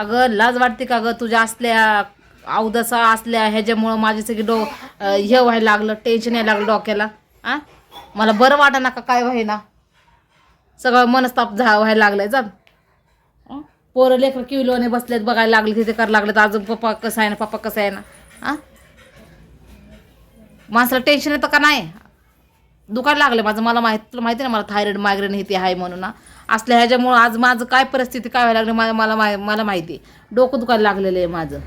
अगं लाज वाटते का गं? तुझ्या असल्या अवदसा असल्या ह्याच्यामुळं माझी सगळी डो हे व्हायला लागलं टेन्शन यायला लागलं डोक्याला. आ? मला बरं वाटा ना का काय व्हायना? सगळं मनस्ताप झा व्हायला लागलंय जा. पोरं लेकर किलोने बसलेत बघायला लागले तिथे करायला लागले तर अजून पप्पा कसं आहे ना पप्पा कसं आहे ना? आ? माणसाला टेन्शन येतं का नाही? दुखायला लागलं माझं. मला माहीत तुला माहिती ना मला थायरॉइड मायग्रेन हे ते आहे म्हणून ना असल्या ह्याच्यामुळं आज माझं काय परिस्थिती काय व्हायला लागली मला मला माहि- मला माहिती आहे. डोकं दुखायला लागलेलं आहे माझं.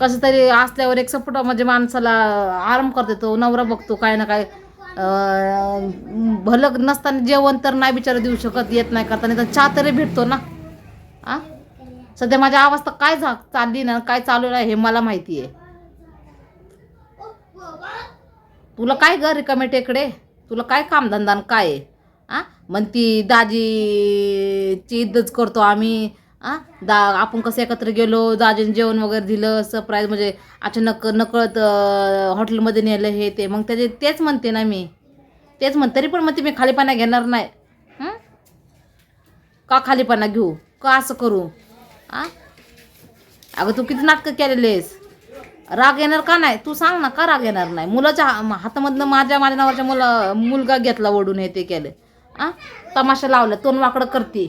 कसं तरी असल्यावर एक सपोर्ट म्हणजे माणसाला आराम करते तो नवरा बघतो काय ना काय भलक नसताना जेवण तर नाही बिचारा देऊ शकत येत नाही करता नाही तर चहा तरी भेटतो ना. आ सध्या माझ्या अवस्था काय झा चालली ना काय चालू आहे हे मला माहिती आहे. तुला काय ग रिकामे टेकडे? तुला काय कामधंदा आणि काय? आहे आ ती दाजीची इद्दच करतो आम्ही. आ? दा आपण कसं एकत्र गेलो दाजीने जेवण वगैरे दिलं सरप्राईज म्हणजे अचानक नकळत हॉटेलमध्ये नेलं हे ते. मग त्याचे तेच म्हणते ना मी. तेच म्हण तरी पण म्हणते मी खालीपणा घेणार नाही. का खालीपणा घेऊ? का असं करू? आ? अगं तू किती नाटकं केलेले आहेस राग येणार का नाही? तू सांग ना का राग येणार नाही? मुलाच्या हातामधनं माझ्या माझ्या नावाच्या मुला मुलगा घेतला ओढून हे ते केलं. आ? तमाशा लावला तोंड वाकडं करते.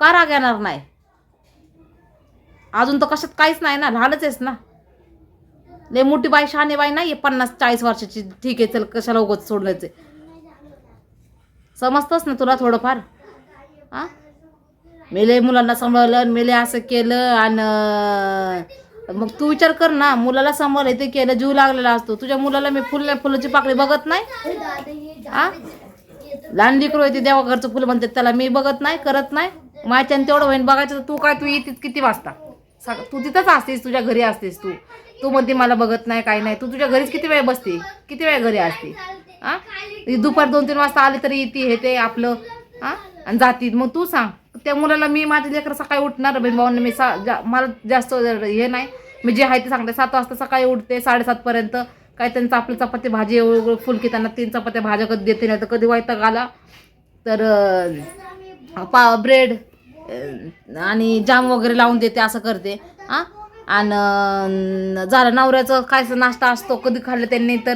का राग येणार नाही? अजून तर कशात काहीच नाही ना लहानच आहेस ना. लय मोठी बाई शहाणी बाई नाही पन्नास चाळीस वर्षाची. ठीक आहे चल कशाला उगत सोडण्याचे समजतंच ना तुला थोडंफार? हां मेले मुलांना सांभाळलं मेले असं केलं आणि मग तू विचार कर ना मुलाला सांभाळ ते केलं जीव लागलेला असतो. तुझ्या मुलाला मी फुल फुलाची पाकळी बघत नाही? आ लहान लेकरू आहे ते देवा घरचं फुलं म्हणतात त्याला मी बघत नाही करत नाही. माझ्याने तेवढं होईन बघायचं तर तू काय तू येतीस किती वाजता तू तिथंच असतेस तुझ्या घरी असतेस तू. तू म्हणते मला बघत नाही काही नाही. तू तुझ्या घरीच किती वेळ बसते? किती वेळ घरी असते? आ ती दुपार दोन तीन वाजता आली तरी येते हे ते आपलं. हा? आणि जाती. मग तू सांग. त्या मुलाला मी माझ्या लेकर सकाळी उठणार बहीण भावांना मी सा जा मला जास्त हे नाही. मी जे आहे ते सांगते. सात वाजता सकाळी उठते साडेसातपर्यंत काय त्यांचं आपलं चपाती भाजी फुलकी त्यांना तीन चपात्या भाज्या कधी देते नाही तर कधी वैताग आला. तर पा ब्रेड आणि जाम वगैरे लावून देते असं करते. हां? आणि झालं नवऱ्याचं खायचं नाश्ता असतो कधी खाल्लं त्यांनी तर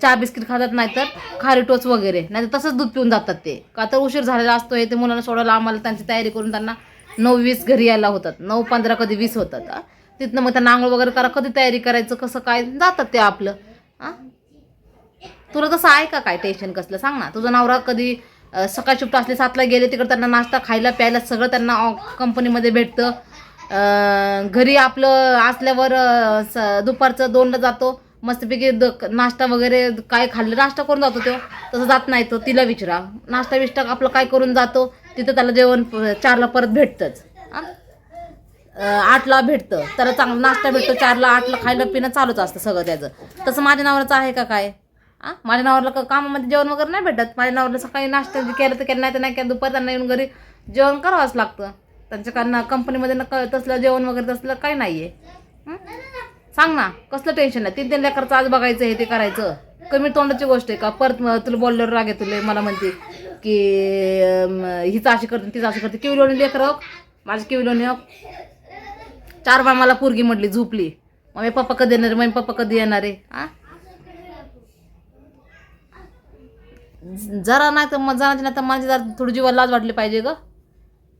चहा बिस्किट खातात नाही तर खारी टोच वगैरे. नाही तर तसंच दूध पिऊन जातात ते. का तर उशीर झालेला असतो हे ते मुलांना सोडायला आम्हाला त्यांची तयारी करून त्यांना नऊ वीस घरी यायला होतात. नऊ पंधरा कधी वीस होतात. हां? तिथनं मग त्यांना आंघोळ वगैरे करा कधी तयारी करायचं कसं काय जातात ते आपलं. हां तुला तसं आहे का काय टेन्शन कसलं? सांग ना. तुझा नवरा कधी सकाळ शिफ्ट असले सातला गेले तिकडे त्यांना नाश्ता खायला प्यायला सगळं त्यांना कंपनीमध्ये भेटतं. घरी आपलं असल्यावर स- दुपारचं दोनला जातो. मस्तपैकी द नाश्ता वगैरे काय खाल्लं नाश्ता करून जातो तो. तसं जात नाही तो तिला विचारा. नाश्ता बिष्टा आपलं काय करून जातो तिथं त्याला जेवण चारला परत भेटतंच. हां आठला भेटतं. तर चांगला नाश्ता भेटतो चारला आठला खायला पिणं चालूच असतं सगळं त्याचं. तसं माझ्या नावाचं आहे का काय? हां माझ्या नावाला का- कामामध्ये जेवण वगैरे नाही भेटत? माझ्या नावाला सकाळी नाश्ता जे केलं तर केलं नाही तर नाही केलं दुपार त्यांना येऊन घरी जेवण करावंच लागतं. त्यांच्या कारण कंपनीमध्ये न क- तसलं जेवण वगैरे तसलं काही नाही आहे सांग ना कसलं टेन्शन आहे? तीन तीन लेकरचं आज बघायचं हे ते करायचं. कमी तोंडाची गोष्ट आहे का? परत तुला बोलल्यावर रागे तुले मला म्हणते की हिचं अशी करते तिचं अशी करते. किवलोनी लेकर हो. माझी किवलोनी चार बा मला पोरगी म्हटली झोपली. मग मी पप्पा कधी येणार? मग पप्पा कधी येणार आहे? आ? जरा नाही तर मग जराची नाही तर माझी जरा थोडी जीवाला लाज वाटली पाहिजे ग.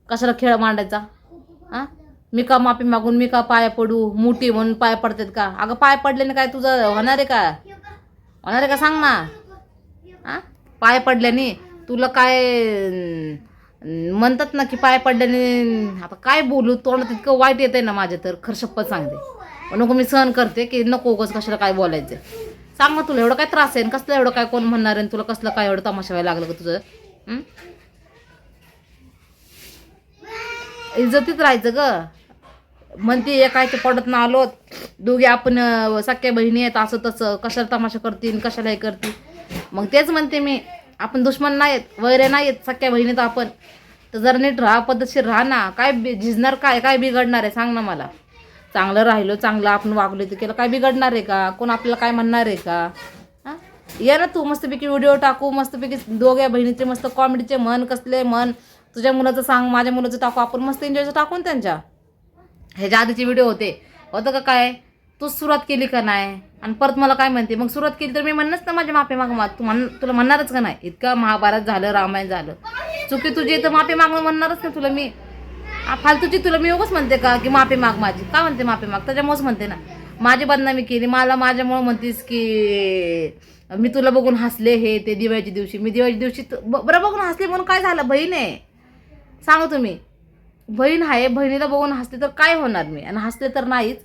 कशाला खेळ मांडायचा? हा मी का माफी मागून मी का पाया पडू? मोठी म्हणून पाया पडतात का? अगं पाय पडल्याने काय तुझं होणार आहे का? होणार आहे का? सांग ना. हा पाय पडल्याने तुला काय म्हणतात ना की पाय पडल्याने आता काय बोलू तोंड तितकं वाईट येतंय ना माझ्या तर खरं शपथ सांगते. नको मी सहन करते की नको कसं कशाला काय बोलायचं. सांग ना तुला एवढं काय त्रास आहे कसलं एवढं काय कोण म्हणणार आहे आणि तुला कसलं काय एवढं तमाशा व्हायला लागलं का तुझं? इज्जतीत राहायचं ग. म्हणते एकायचं पडत ना आलो दोघे आपण सख्या बहिणी आहेत असं तसं. कशाला तमाशा करतील कशाला हे करतील मग तेच म्हणते मी. आपण दुश्मन नाहीत वैरे नाहीत सख्या बहिणीत आपण. तर जरा नीट राहा पद्धतशीर राहा ना. काय बि- झिजणार काय काय बिघडणार आहे सांग ना मला. चांगलं राहिलो चांगलं आपण वागलो तर केलं काय बिघडणार आहे का? कोण आपल्याला काय म्हणणार आहे का? हां? ये ना तू मस्तपैकी व्हिडिओ टाकू मस्तपैकी दोघ्या बहिणीचे मस्त कॉमेडीचे मन कसले मन. तुझ्या मुलाचं सांग माझ्या मुलाचं टाकू. आपण मस्त एन्जॉयचं टाकून त्यांच्या. ह्याच्या आधीचे व्हिडिओ होते. होतं का काय? तूच सुरुवात केली का नाही? आणि परत मला काय म्हणते? मग सुरुवात केली तर मी म्हणणंच ना माझ्या माफी माग तू म्हण तुला म्हणणारच का नाही? इतकं महाभारत झालं रामायण झालं. चुकी तुझी तर माफी मागणं म्हणणारच ना तुला मी. फालतूची तुला मी योगच म्हणते का की माफी माग माझी? का म्हणते माफी माग? त्याच्यामुळेच म्हणते ना. माझी बदनामी केली. मला माझ्यामुळं म्हणतेस की मी तुला बघून हसले हे ते दिवाळीच्या दिवशी. मी दिवाळीच्या दिवशी बरं बघून हसले म्हणून काय झालं? बहीण आहे. सांगा तुम्ही. बहीण आहे बहिणीला बघून हसले तर काय होणार मी? आणि हसले तर नाहीच.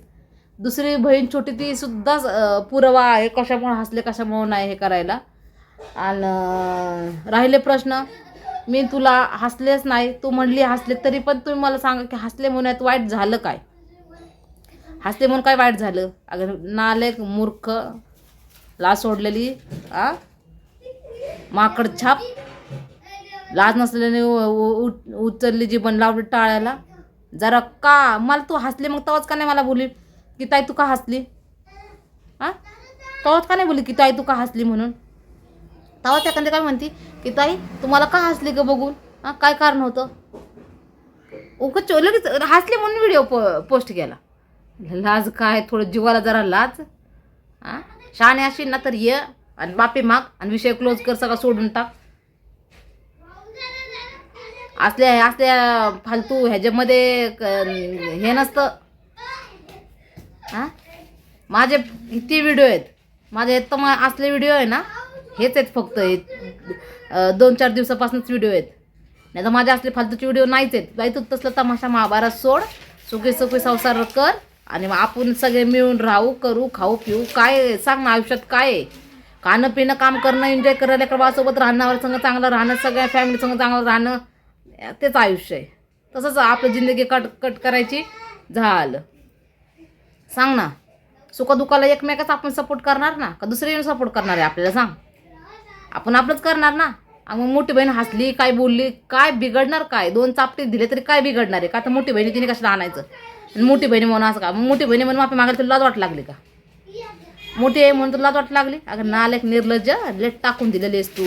दुसरी बहीण छोटी ती सुद्धा पुरावा आहे. कशामुळे हसले कशामुळे नाही हे करायला. आणि राहिले प्रश्न मी तुला हसलेच नाही. तू म्हणली हसले तरी पण तुम्ही मला सांगा की हसले म्हणून यात वाईट झालं काय? हसले म्हणून काय वाईट झालं? अगं नालेक मूर्ख लाज सोडलेली आ? माकड छाप. लाज नसल्याने उ- उ- उचलली जी बन लावली टाळ्याला. जरा का? मला तू हसले मग तवाच का नाही मला बोली की ताई तू का हसली? हा? तवाच का नाही बोलली की ताई तू का हसली म्हणून? तवाच एखादी काय म्हणती की ताई तुम्हाला का हसली ग बघून? हा काय कारण होतं? उगच लगेच हसले म्हणून व्हिडिओ पो पोस्ट केला. लाज काय थोडं जीवाला जरा लाज. हा? शहाणे असेल ना तर ये आणि बापे माग आणि विषय क्लोज कर सगळं सोडून टाक. असल्या असल्या फालतू ह्याच्यामध्ये क- हे नसतं. हां? माझे किती व्हिडिओ आहेत. माझे तर मग असले व्हिडिओ आहे ना हेच आहेत फक्त. हे दोन चार दिवसापासूनच व्हिडिओ आहेत. नाही तर माझे असले फालतूचे व्हिडिओ नाहीच आहेत. बाई तू तसलं तमाशा महाभारत सोड. सुखी सुखी संसार कर. आणि मग आपण सगळे मिळून राहू करू खाऊ पिऊ. काय सांग ना आयुष्यात काय आहे? खाणं पिणं काम करणं एन्जॉय करायला लेकराबासोबत राहण्यावर संग चांगलं राहणं सगळ्या फॅमिली संग चांगलं राहणं तेच आयुष्य आहे. तसंच आपलं जिंदगी कट कट करायची झालं. सांग ना. सुखदुःखाला एकमेकाच आपण सपोर्ट करणार ना? का दुसरे सपोर्ट करणार आहे आपल्याला? सांग. आपण आपलंच करणार ना? मग मोठी बहीण हसली काय बोलली काय बिघडणार काय? दोन चापटे दिले तरी काय बिघडणार आहे? का तर मोठी बहिणी तिने कशाला आणायचं? आणि मोठी बहिणी म्हणून असं का? मग मोठी बहिणी म्हणून माफी मागायला तुला लाज वाट लागली का? मोठी आहे म्हणून तुला लाज वाट लागली? अगं नालेक निर्लज्ज लेट टाकून दिलेली आहेस तू.